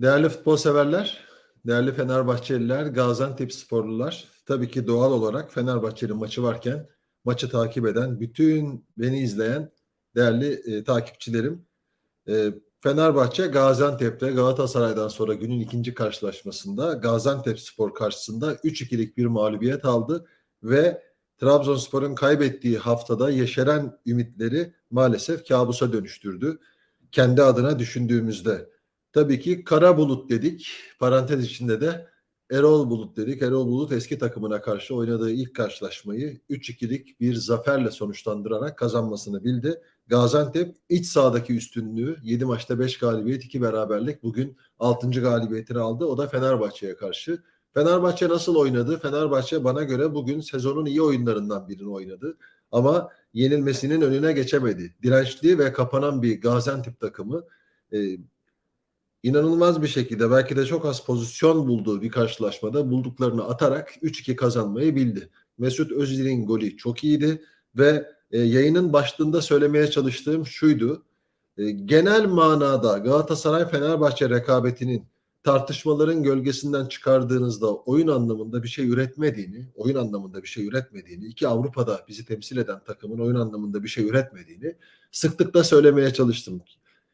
Değerli futbol severler, değerli Fenerbahçeliler, Gaziantep sporlular, tabii ki doğal olarak Fenerbahçe'nin maçı varken maçı takip eden, bütün beni izleyen değerli e, takipçilerim. E, Fenerbahçe Gaziantep'te Galatasaray'dan sonra günün ikinci karşılaşmasında Gaziantep Spor karşısında 3-2'lik bir mağlubiyet aldı ve Trabzonspor'un kaybettiği haftada yeşeren ümitleri maalesef kabusa dönüştürdü. Kendi adına düşündüğümüzde. Tabii ki Kara Bulut dedik. Parantez içinde de Erol Bulut dedik. Erol Bulut eski takımına karşı oynadığı ilk karşılaşmayı 3-2'lik bir zaferle sonuçlandırarak kazanmasını bildi. Gaziantep iç sahadaki üstünlüğü 7 maçta 5 galibiyet 2 beraberlik bugün 6. galibiyetini aldı. O da Fenerbahçe'ye karşı. Fenerbahçe nasıl oynadı? Fenerbahçe bana göre bugün sezonun iyi oyunlarından birini oynadı. Ama yenilmesinin önüne geçemedi. Dirençli ve kapanan bir Gaziantep takımı e, inanılmaz bir şekilde belki de çok az pozisyon bulduğu bir karşılaşmada bulduklarını atarak 3-2 kazanmayı bildi. Mesut Özil'in golü çok iyiydi ve e, yayının başlığında söylemeye çalıştığım şuydu. E, genel manada Galatasaray-Fenerbahçe rekabetinin tartışmaların gölgesinden çıkardığınızda oyun anlamında bir şey üretmediğini, oyun anlamında bir şey üretmediğini, iki Avrupa'da bizi temsil eden takımın oyun anlamında bir şey üretmediğini sıklıkla söylemeye çalıştım.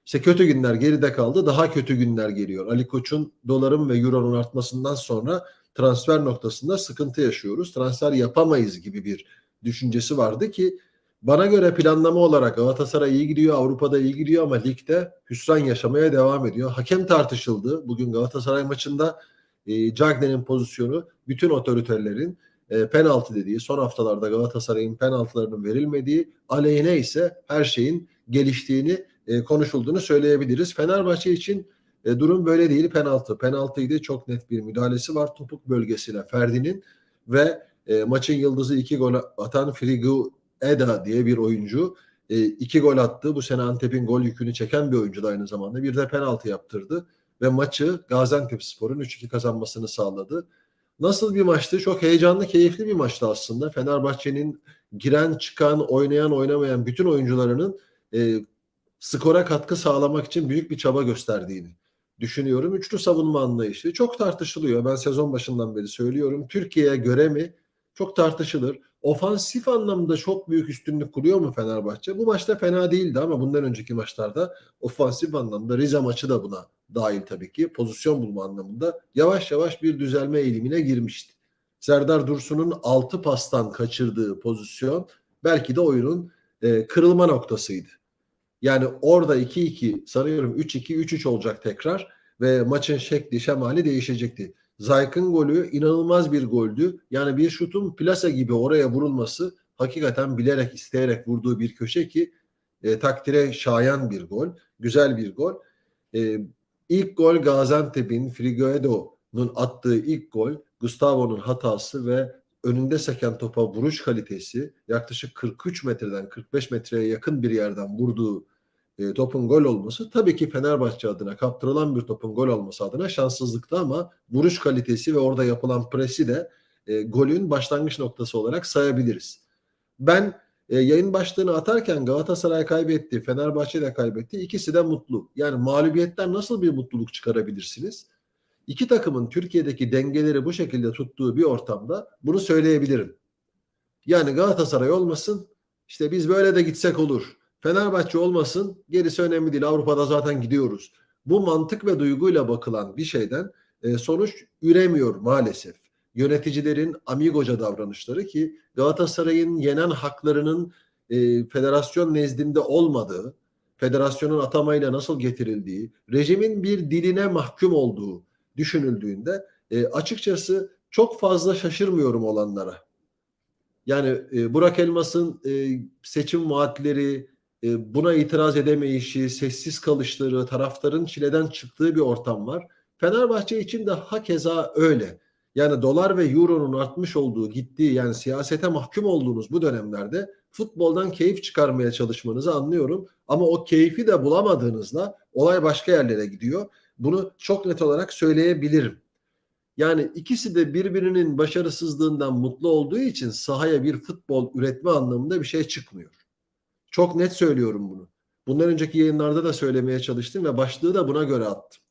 İşte kötü günler geride kaldı, daha kötü günler geliyor. Ali Koç'un doların ve euronun artmasından sonra transfer noktasında sıkıntı yaşıyoruz. Transfer yapamayız gibi bir düşüncesi vardı ki bana göre planlama olarak Galatasaray iyi gidiyor, Avrupa'da iyi gidiyor ama ligde hüsran yaşamaya devam ediyor. Hakem tartışıldı. Bugün Galatasaray maçında e, Cagney'in pozisyonu bütün otoriterlerin e, penaltı dediği, son haftalarda Galatasaray'ın penaltılarının verilmediği, aleyhine ise her şeyin geliştiğini e, konuşulduğunu söyleyebiliriz. Fenerbahçe için e, durum böyle değil. Penaltı. Penaltıydı. Çok net bir müdahalesi var. Topuk bölgesine Ferdi'nin ve e, maçın yıldızı iki gol atan Frigo Eda diye bir oyuncu. E, iki gol attı. Bu sene Antep'in gol yükünü çeken bir oyuncu da aynı zamanda. Bir de penaltı yaptırdı. Ve maçı Gaziantep Spor'un 3-2 kazanmasını sağladı. Nasıl bir maçtı? Çok heyecanlı, keyifli bir maçtı aslında. Fenerbahçe'nin giren, çıkan, oynayan, oynamayan bütün oyuncularının e, skora katkı sağlamak için büyük bir çaba gösterdiğini düşünüyorum. Üçlü savunma anlayışı çok tartışılıyor. Ben sezon başından beri söylüyorum. Türkiye'ye göre mi? Çok tartışılır. Ofansif anlamda çok büyük üstünlük kuruyor mu Fenerbahçe? Bu maçta fena değildi ama bundan önceki maçlarda ofansif anlamda Rize maçı da buna dahil tabii ki. Pozisyon bulma anlamında yavaş yavaş bir düzelme eğilimine girmişti. Serdar Dursun'un 6 pastan kaçırdığı pozisyon belki de oyunun e, kırılma noktasıydı. Yani orada 2-2 sanıyorum 3-2 3-3 olacak tekrar ve maçın şekli şemali değişecekti. Zayk'ın golü inanılmaz bir goldü. Yani bir şutun plasa gibi oraya vurulması hakikaten bilerek isteyerek vurduğu bir köşe ki e, takdire şayan bir gol. Güzel bir gol. E, ilk gol Gaziantep'in Frigoedo'nun attığı ilk gol Gustavo'nun hatası ve önünde seken topa vuruş kalitesi yaklaşık 43 metreden 45 metreye yakın bir yerden vurduğu e, topun gol olması tabii ki Fenerbahçe adına kaptırılan bir topun gol olması adına şanssızlıktı ama vuruş kalitesi ve orada yapılan presi de e, golün başlangıç noktası olarak sayabiliriz. Ben e, yayın başlığını atarken Galatasaray kaybetti, Fenerbahçe de kaybetti. İkisi de mutlu. Yani mağlubiyetten nasıl bir mutluluk çıkarabilirsiniz? İki takımın Türkiye'deki dengeleri bu şekilde tuttuğu bir ortamda bunu söyleyebilirim. Yani Galatasaray olmasın, işte biz böyle de gitsek olur. Fenerbahçe olmasın gerisi önemli değil. Avrupa'da zaten gidiyoruz. Bu mantık ve duyguyla bakılan bir şeyden e, sonuç üremiyor maalesef. Yöneticilerin amigoca davranışları ki Galatasaray'ın yenen haklarının e, federasyon nezdinde olmadığı, federasyonun atamayla nasıl getirildiği, rejimin bir diline mahkum olduğu düşünüldüğünde e, açıkçası çok fazla şaşırmıyorum olanlara. Yani e, Burak Elmas'ın e, seçim vaatleri, buna itiraz edemeyişi, sessiz kalışları, taraftarın çileden çıktığı bir ortam var. Fenerbahçe için de hakeza öyle. Yani dolar ve euronun artmış olduğu, gittiği yani siyasete mahkum olduğunuz bu dönemlerde futboldan keyif çıkarmaya çalışmanızı anlıyorum. Ama o keyfi de bulamadığınızda olay başka yerlere gidiyor. Bunu çok net olarak söyleyebilirim. Yani ikisi de birbirinin başarısızlığından mutlu olduğu için sahaya bir futbol üretme anlamında bir şey çıkmıyor. Çok net söylüyorum bunu. Bundan önceki yayınlarda da söylemeye çalıştım ve başlığı da buna göre attım.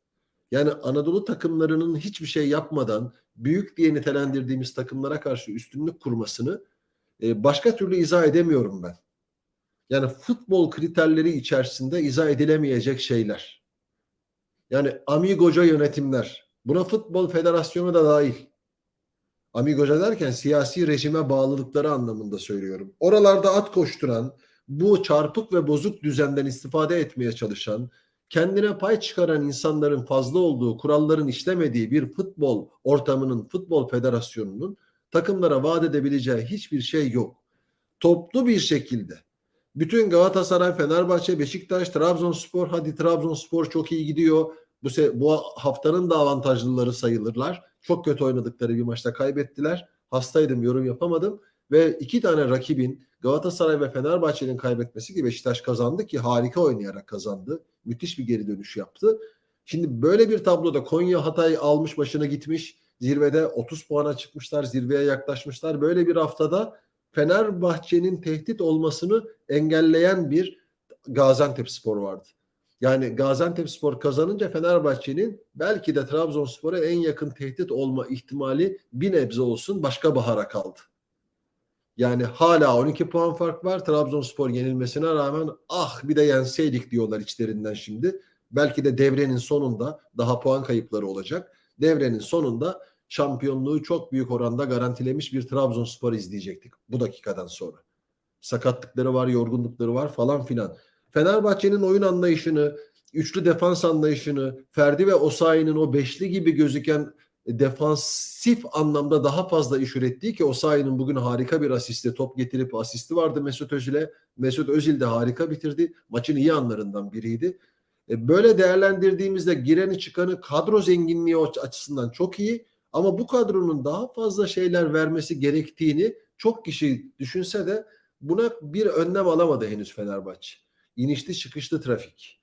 Yani Anadolu takımlarının hiçbir şey yapmadan büyük diye nitelendirdiğimiz takımlara karşı üstünlük kurmasını e, başka türlü izah edemiyorum ben. Yani futbol kriterleri içerisinde izah edilemeyecek şeyler. Yani amigoca yönetimler. Buna futbol federasyonu da dahil. Amigoca derken siyasi rejime bağlılıkları anlamında söylüyorum. Oralarda at koşturan, bu çarpık ve bozuk düzenden istifade etmeye çalışan, kendine pay çıkaran insanların fazla olduğu, kuralların işlemediği bir futbol ortamının, futbol federasyonunun takımlara vaat edebileceği hiçbir şey yok. Toplu bir şekilde bütün Galatasaray, Fenerbahçe, Beşiktaş, Trabzonspor, hadi Trabzonspor çok iyi gidiyor. Bu, bu haftanın da avantajlıları sayılırlar. Çok kötü oynadıkları bir maçta kaybettiler. Hastaydım, yorum yapamadım. Ve iki tane rakibin Galatasaray ve Fenerbahçe'nin kaybetmesi ki Beşiktaş kazandı ki harika oynayarak kazandı. Müthiş bir geri dönüş yaptı. Şimdi böyle bir tabloda Konya Hatay almış başına gitmiş. Zirvede 30 puana çıkmışlar, zirveye yaklaşmışlar. Böyle bir haftada Fenerbahçe'nin tehdit olmasını engelleyen bir Gaziantep Spor vardı. Yani Gaziantep Spor kazanınca Fenerbahçe'nin belki de Trabzonspor'a en yakın tehdit olma ihtimali bir nebze olsun başka bahara kaldı. Yani hala 12 puan fark var. Trabzonspor yenilmesine rağmen ah bir de yenseydik diyorlar içlerinden şimdi. Belki de devrenin sonunda daha puan kayıpları olacak. Devrenin sonunda şampiyonluğu çok büyük oranda garantilemiş bir Trabzonspor izleyecektik bu dakikadan sonra. Sakatlıkları var, yorgunlukları var falan filan. Fenerbahçe'nin oyun anlayışını, üçlü defans anlayışını, Ferdi ve Osayi'nin o beşli gibi gözüken defansif anlamda daha fazla iş ürettiği ki Osayi'nin bugün harika bir asisti, top getirip asisti vardı Mesut Özil'e. Mesut Özil de harika bitirdi. Maçın iyi anlarından biriydi. E, Böyle değerlendirdiğimizde gireni çıkanı kadro zenginliği açısından çok iyi ama bu kadronun daha fazla şeyler vermesi gerektiğini çok kişi düşünse de buna bir önlem alamadı henüz Fenerbahçe. İnişli çıkışlı trafik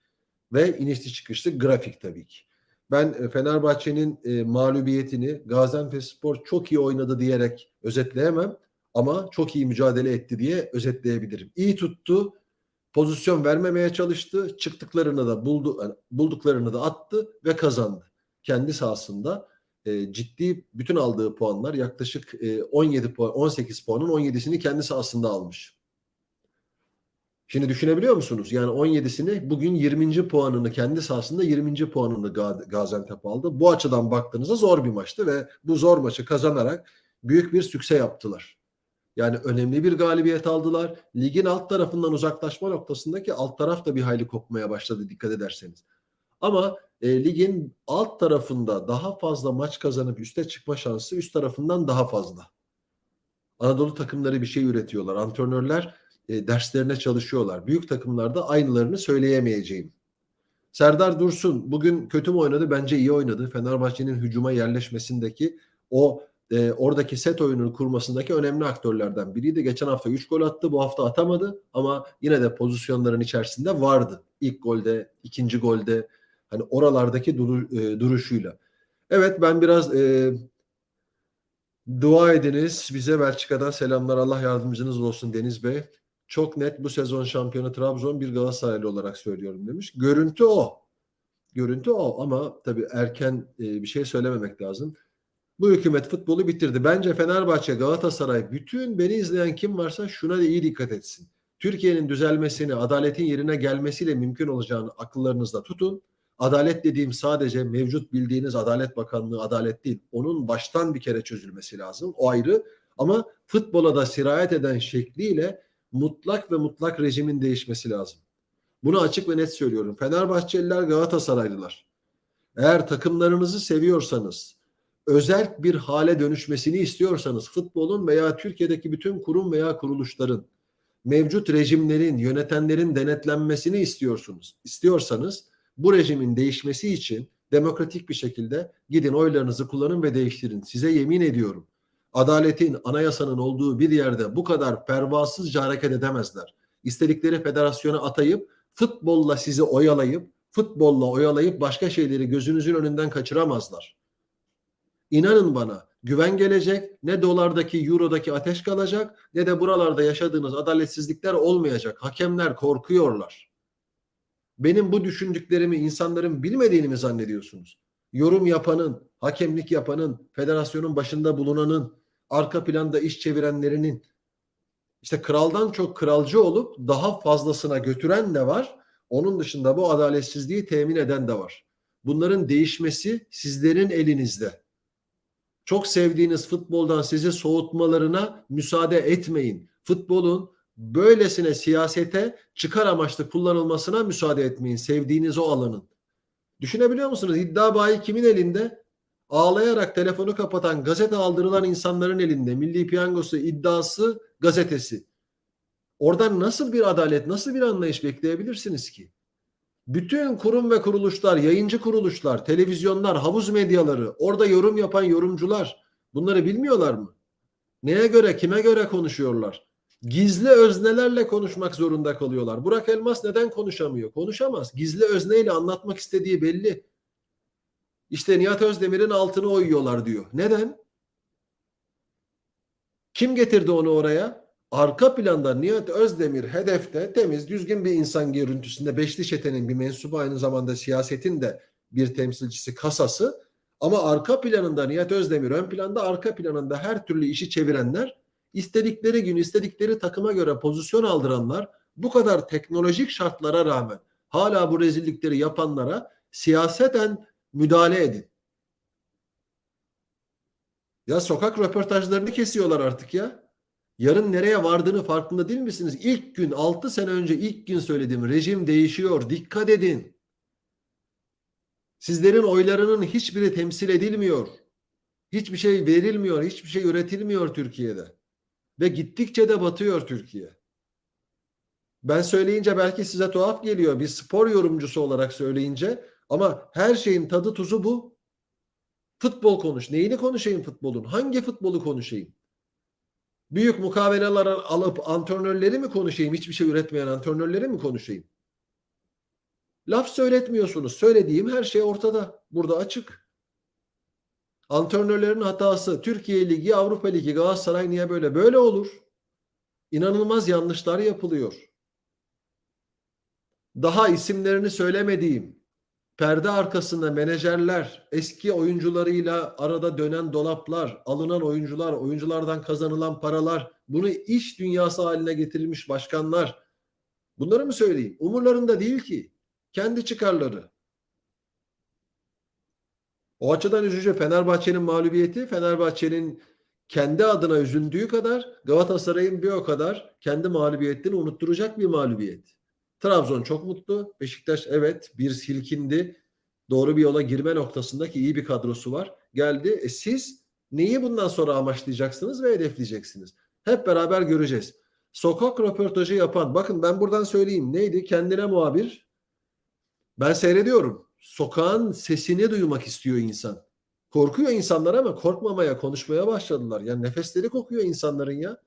ve inişli çıkışlı grafik tabii ki. Ben e, Fenerbahçe'nin e, mağlubiyetini Gaziantepspor çok iyi oynadı diyerek özetleyemem ama çok iyi mücadele etti diye özetleyebilirim. İyi tuttu, pozisyon vermemeye çalıştı, çıktıklarını da buldu, yani bulduklarını da attı ve kazandı. Kendi sahasında e, ciddi bütün aldığı puanlar yaklaşık e, 17 puan, 18 puanın 17'sini kendi sahasında almış. Şimdi düşünebiliyor musunuz? Yani 17'sini bugün 20. puanını kendi sahasında 20. puanını Ga- Gaziantep aldı. Bu açıdan baktığınızda zor bir maçtı ve bu zor maçı kazanarak büyük bir sükse yaptılar. Yani önemli bir galibiyet aldılar. Ligin alt tarafından uzaklaşma noktasındaki alt taraf da bir hayli kopmaya başladı dikkat ederseniz. Ama e, ligin alt tarafında daha fazla maç kazanıp üste çıkma şansı üst tarafından daha fazla. Anadolu takımları bir şey üretiyorlar. Antrenörler e, derslerine çalışıyorlar. Büyük takımlarda aynılarını söyleyemeyeceğim. Serdar Dursun bugün kötü mü oynadı? Bence iyi oynadı. Fenerbahçe'nin hücuma yerleşmesindeki o e, oradaki set oyununu kurmasındaki önemli aktörlerden biriydi. Geçen hafta 3 gol attı. Bu hafta atamadı ama yine de pozisyonların içerisinde vardı. İlk golde, ikinci golde hani oralardaki duru, e, duruşuyla. Evet ben biraz e, dua ediniz. Bize Belçika'dan selamlar. Allah yardımcınız olsun Deniz Bey. Çok net bu sezon şampiyonu Trabzon bir Galatasaraylı olarak söylüyorum demiş. Görüntü o. Görüntü o ama tabii erken e, bir şey söylememek lazım. Bu hükümet futbolu bitirdi. Bence Fenerbahçe, Galatasaray, bütün beni izleyen kim varsa şuna da iyi dikkat etsin. Türkiye'nin düzelmesini, adaletin yerine gelmesiyle mümkün olacağını akıllarınızda tutun. Adalet dediğim sadece mevcut bildiğiniz Adalet Bakanlığı adalet değil. Onun baştan bir kere çözülmesi lazım. O ayrı. Ama futbola da sirayet eden şekliyle mutlak ve mutlak rejimin değişmesi lazım. Bunu açık ve net söylüyorum. Fenerbahçeliler, Galatasaraylılar. Eğer takımlarınızı seviyorsanız, özel bir hale dönüşmesini istiyorsanız futbolun veya Türkiye'deki bütün kurum veya kuruluşların mevcut rejimlerin, yönetenlerin denetlenmesini istiyorsunuz. İstiyorsanız bu rejimin değişmesi için demokratik bir şekilde gidin oylarınızı kullanın ve değiştirin. Size yemin ediyorum. Adaletin, anayasanın olduğu bir yerde bu kadar pervasızca hareket edemezler. İstedikleri federasyona atayıp futbolla sizi oyalayıp futbolla oyalayıp başka şeyleri gözünüzün önünden kaçıramazlar. İnanın bana güven gelecek ne dolardaki eurodaki ateş kalacak ne de buralarda yaşadığınız adaletsizlikler olmayacak. Hakemler korkuyorlar. Benim bu düşündüklerimi insanların bilmediğini mi zannediyorsunuz? Yorum yapanın, hakemlik yapanın, federasyonun başında bulunanın, arka planda iş çevirenlerinin işte kraldan çok kralcı olup daha fazlasına götüren de var. Onun dışında bu adaletsizliği temin eden de var. Bunların değişmesi sizlerin elinizde. Çok sevdiğiniz futboldan sizi soğutmalarına müsaade etmeyin. Futbolun böylesine siyasete çıkar amaçlı kullanılmasına müsaade etmeyin. Sevdiğiniz o alanın. Düşünebiliyor musunuz? İddia bayi kimin elinde? Ağlayarak telefonu kapatan, gazete aldırılan insanların elinde. Milli Piyangosu iddiası gazetesi. Oradan nasıl bir adalet, nasıl bir anlayış bekleyebilirsiniz ki? Bütün kurum ve kuruluşlar, yayıncı kuruluşlar, televizyonlar, havuz medyaları, orada yorum yapan yorumcular bunları bilmiyorlar mı? Neye göre, kime göre konuşuyorlar? Gizli öznelerle konuşmak zorunda kalıyorlar. Burak Elmas neden konuşamıyor? Konuşamaz. Gizli özneyle anlatmak istediği belli. İşte Nihat Özdemir'in altını oyuyorlar diyor. Neden? Kim getirdi onu oraya? Arka planda Nihat Özdemir hedefte temiz, düzgün bir insan görüntüsünde Beşli Çete'nin bir mensubu aynı zamanda siyasetin de bir temsilcisi kasası. Ama arka planında Nihat Özdemir ön planda arka planında her türlü işi çevirenler istedikleri gün istedikleri takıma göre pozisyon aldıranlar bu kadar teknolojik şartlara rağmen hala bu rezillikleri yapanlara siyaseten müdahale edin. Ya sokak röportajlarını kesiyorlar artık ya. Yarın nereye vardığını farkında değil misiniz? İlk gün 6 sene önce ilk gün söyledim. Rejim değişiyor. Dikkat edin. Sizlerin oylarının hiçbiri temsil edilmiyor. Hiçbir şey verilmiyor. Hiçbir şey üretilmiyor Türkiye'de. Ve gittikçe de batıyor Türkiye. Ben söyleyince belki size tuhaf geliyor. Bir spor yorumcusu olarak söyleyince ama her şeyin tadı tuzu bu. Futbol konuş. Neyini konuşayım futbolun? Hangi futbolu konuşayım? Büyük mukaveleler alıp antrenörleri mi konuşayım? Hiçbir şey üretmeyen antrenörleri mi konuşayım? Laf söyletmiyorsunuz. Söylediğim her şey ortada. Burada açık. Antrenörlerin hatası. Türkiye Ligi, Avrupa Ligi, Galatasaray niye böyle? Böyle olur. İnanılmaz yanlışlar yapılıyor. Daha isimlerini söylemediğim perde arkasında menajerler, eski oyuncularıyla arada dönen dolaplar, alınan oyuncular, oyunculardan kazanılan paralar, bunu iş dünyası haline getirilmiş başkanlar. Bunları mı söyleyeyim? Umurlarında değil ki. Kendi çıkarları. O açıdan üzücü Fenerbahçe'nin mağlubiyeti, Fenerbahçe'nin kendi adına üzüldüğü kadar Galatasaray'ın bir o kadar kendi mağlubiyetini unutturacak bir mağlubiyet. Trabzon çok mutlu. Beşiktaş evet bir silkindi. Doğru bir yola girme noktasındaki iyi bir kadrosu var. Geldi. E siz neyi bundan sonra amaçlayacaksınız ve hedefleyeceksiniz? Hep beraber göreceğiz. Sokak röportajı yapan, bakın ben buradan söyleyeyim. Neydi? Kendine muhabir. Ben seyrediyorum. Sokağın sesini duymak istiyor insan. Korkuyor insanlar ama korkmamaya, konuşmaya başladılar. Yani nefesleri kokuyor insanların ya.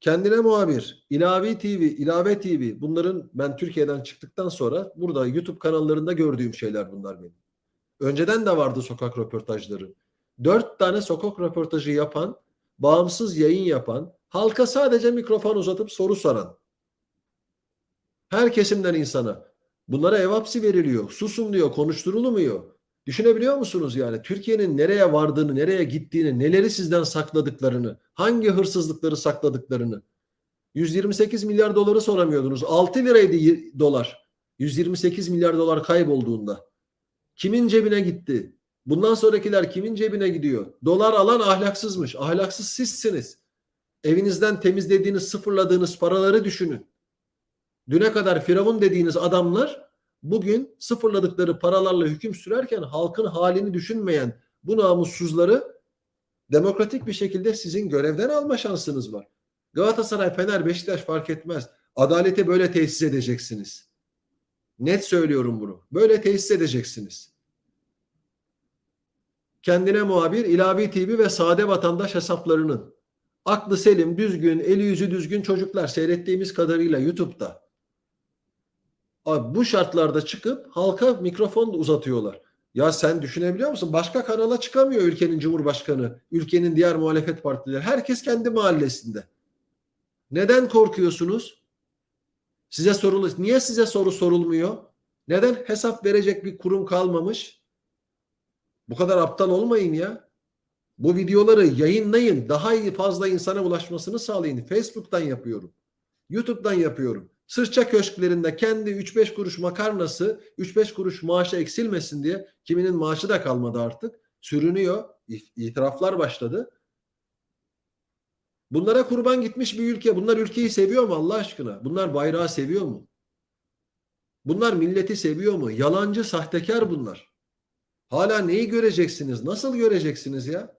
Kendine muhabir, İlavi TV, İlave TV bunların ben Türkiye'den çıktıktan sonra burada YouTube kanallarında gördüğüm şeyler bunlar benim. Önceden de vardı sokak röportajları. Dört tane sokak röportajı yapan, bağımsız yayın yapan, halka sadece mikrofon uzatıp soru soran. Her kesimden insana. Bunlara ev hapsi veriliyor. Susun diyor, konuşturulmuyor. Düşünebiliyor musunuz yani Türkiye'nin nereye vardığını, nereye gittiğini, neleri sizden sakladıklarını, hangi hırsızlıkları sakladıklarını. 128 milyar doları soramıyordunuz. 6 liraydı dolar. 128 milyar dolar kaybolduğunda. Kimin cebine gitti? Bundan sonrakiler kimin cebine gidiyor? Dolar alan ahlaksızmış. Ahlaksız sizsiniz. Evinizden temizlediğiniz, sıfırladığınız paraları düşünün. Düne kadar firavun dediğiniz adamlar bugün sıfırladıkları paralarla hüküm sürerken halkın halini düşünmeyen bu namussuzları demokratik bir şekilde sizin görevden alma şansınız var. Galatasaray, Fener, Beşiktaş fark etmez. Adaleti böyle tesis edeceksiniz. Net söylüyorum bunu. Böyle tesis edeceksiniz. Kendine muhabir, İlavi TV ve sade vatandaş hesaplarının aklı selim, düzgün, eli yüzü düzgün çocuklar seyrettiğimiz kadarıyla YouTube'da Bu şartlarda çıkıp halka mikrofon uzatıyorlar. Ya sen düşünebiliyor musun? Başka kanala çıkamıyor ülkenin cumhurbaşkanı, ülkenin diğer muhalefet partileri. Herkes kendi mahallesinde. Neden korkuyorsunuz? Size sorulu niye size soru sorulmuyor? Neden hesap verecek bir kurum kalmamış? Bu kadar aptal olmayın ya. Bu videoları yayınlayın. Daha iyi fazla insana ulaşmasını sağlayın. Facebook'tan yapıyorum. YouTube'dan yapıyorum. Sırça köşklerinde kendi 3-5 kuruş makarnası 3-5 kuruş maaşı eksilmesin diye kiminin maaşı da kalmadı artık. Sürünüyor. İtiraflar başladı. Bunlara kurban gitmiş bir ülke. Bunlar ülkeyi seviyor mu Allah aşkına? Bunlar bayrağı seviyor mu? Bunlar milleti seviyor mu? Yalancı, sahtekar bunlar. Hala neyi göreceksiniz? Nasıl göreceksiniz ya?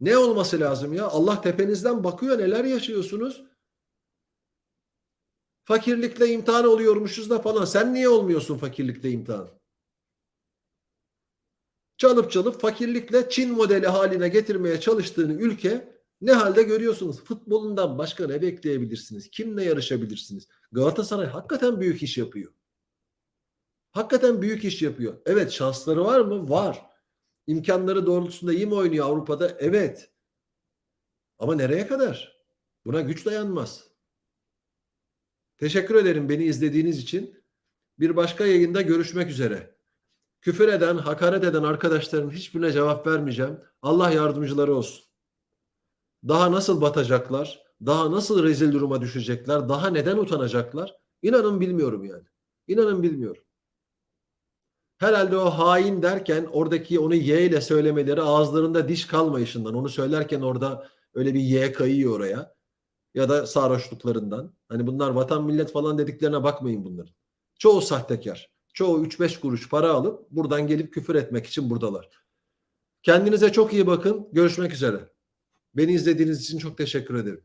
Ne olması lazım ya? Allah tepenizden bakıyor neler yaşıyorsunuz? Fakirlikle imtihan oluyormuşuz da falan. Sen niye olmuyorsun fakirlikle imtihan? Çalıp çalıp fakirlikle Çin modeli haline getirmeye çalıştığını ülke ne halde görüyorsunuz? Futbolundan başka ne bekleyebilirsiniz? Kimle yarışabilirsiniz? Galatasaray hakikaten büyük iş yapıyor. Hakikaten büyük iş yapıyor. Evet şansları var mı? Var. İmkanları doğrultusunda iyi mi oynuyor Avrupa'da? Evet. Ama nereye kadar? Buna güç dayanmaz. Teşekkür ederim beni izlediğiniz için. Bir başka yayında görüşmek üzere. Küfür eden, hakaret eden arkadaşların hiçbirine cevap vermeyeceğim. Allah yardımcıları olsun. Daha nasıl batacaklar? Daha nasıl rezil duruma düşecekler? Daha neden utanacaklar? İnanın bilmiyorum yani. İnanın bilmiyorum. Herhalde o hain derken oradaki onu Y ile söylemeleri ağızlarında diş kalmayışından. Onu söylerken orada öyle bir Y kayıyor oraya. Ya da sarhoşluklarından. Hani bunlar vatan millet falan dediklerine bakmayın bunların. Çoğu sahtekar. Çoğu 3-5 kuruş para alıp buradan gelip küfür etmek için buradalar. Kendinize çok iyi bakın. Görüşmek üzere. Beni izlediğiniz için çok teşekkür ederim.